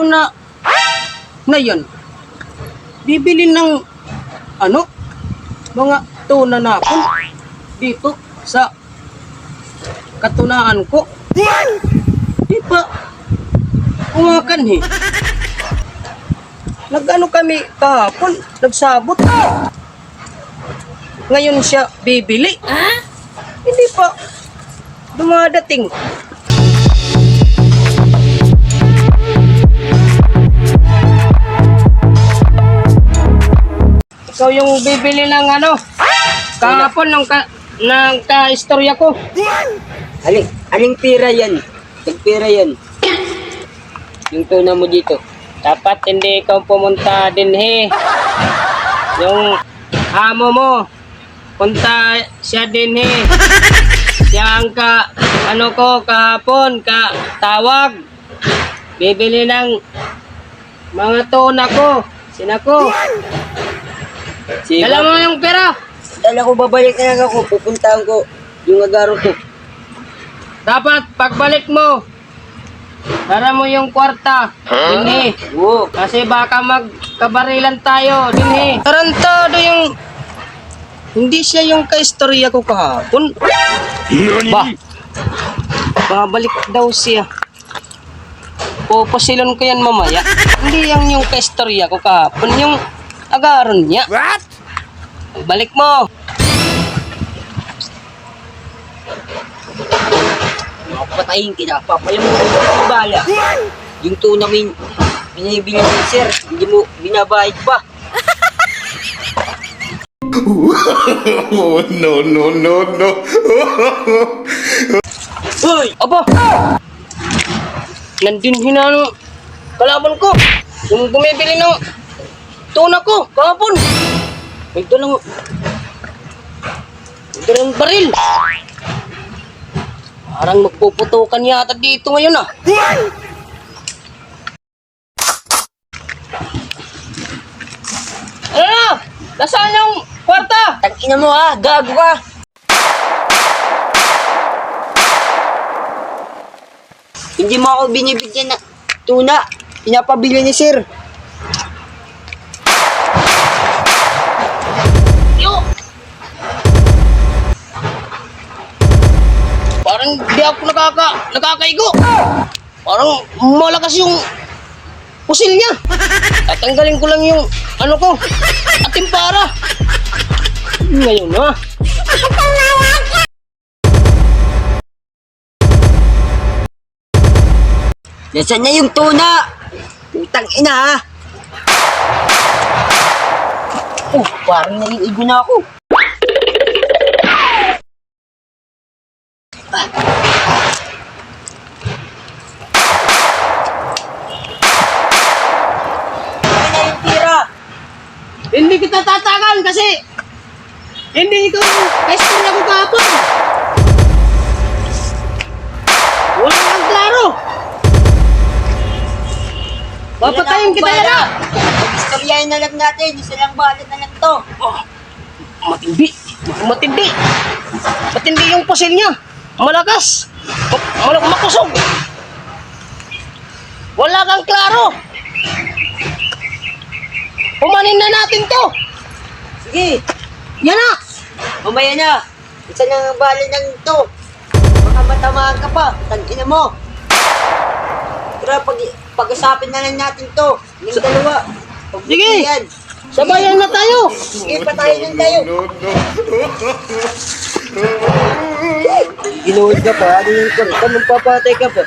tao na na yan, bibili ng ano, mga tuna na ako dito sa katunaan ko. Di pa umakan eh. Nag-ano kami kahapon, nagsabot. Ngayon siya bibili. Hindi pa dumadating. Ikaw yung bibili ng ano? Kahapon ng ka, ng ka-istorya ko. Aling, aling pira yan? Nagpira yan. Yung tuna mo dito. Dapat hindi ikaw pumunta din he. Yung amo mo, punta siya din he. Siya ang ka, ano ko, kahapon, ka, tawag. Bibili ng mga tuna ko. Sinako. Sige. Dala mo yung pera. Dala ko babalik na lang ako. Pupuntahan ko yung agaro ko. Dapat pagbalik mo, dala mo yung kwarta. Dinhi. Oo. Kasi baka magkabarilan tayo. Dinhi. Tarantado yung... Hindi siya yung kaistorya ko kahapon. Ba? Babalik daw siya. Pupusilon ko yan mamaya. Hindi yan yung kaistorya ko kahapon. Yung agaron niya. What? Balik mo. Papatayin kita. Papayin mo yung bala. Yung mo yung binibili ni sir. Hindi mo binabayad pa. Oh no no no no! Hoy! Aba! Nandun hinano kalaban ko. Yung bumibili ng tuna ko kahapon. May dalang... May dalang baril. Parang magpuputukan yata dito ngayon ah. Ano na? Nasaan yung kwarta? Tangina mo ha. Gago ka. Hindi mo ako binibigyan na tuna. Pinapabili ni sir. Parang di ako nakaka, nakakaigo. Parang malakas yung pusil niya. Tatanggalin ko lang yung ano ko, ating para. Ngayon na. Nasaan na yung tuna? Putang ina ha. Oh, parang naiigo na ako. Hindi kita tatagal kasi hindi ikaw question ako kahapon. Wala kang klaro. Papatayin kita yan ah. Istoryahin na lang natin. Isa lang balat na lang to. Oh, matindi. Matindi. Matindi yung pusil niya. Malakas. Ma- Mal makusog. Wala kang klaro. Umanin na natin to. Sige, Yan na. mamaya na. Isa lang ang balat lang to. Baka matamaan ka pa. Tangina mo. Tara, pag, pag-usapin na lang natin to. Yung dalawa. Pag Sige. Yan. Sabayan na tayo. Sige, patayin lang tayo. Ginuhod ka pa. Ano yung kwarta? Magpapatay ka pa.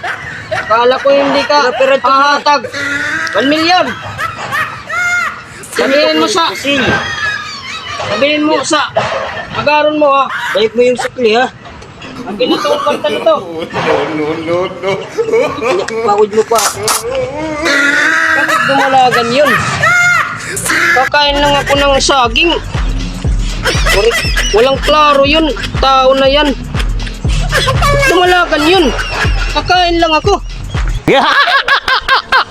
Kala ko hindi ka pahatag. 1 million. Sabihin mo sa, sabihin mo sa agaron mo ha. Balik mo yung sukli ha. Ang ginatong kwarta nito. No no no no! Pagod mo pa. Bakit dumalagan yun? Kakain lang ako ng saging. Walang klaro yun. Tao na yan. Dumalagan yun. Kakain lang ako.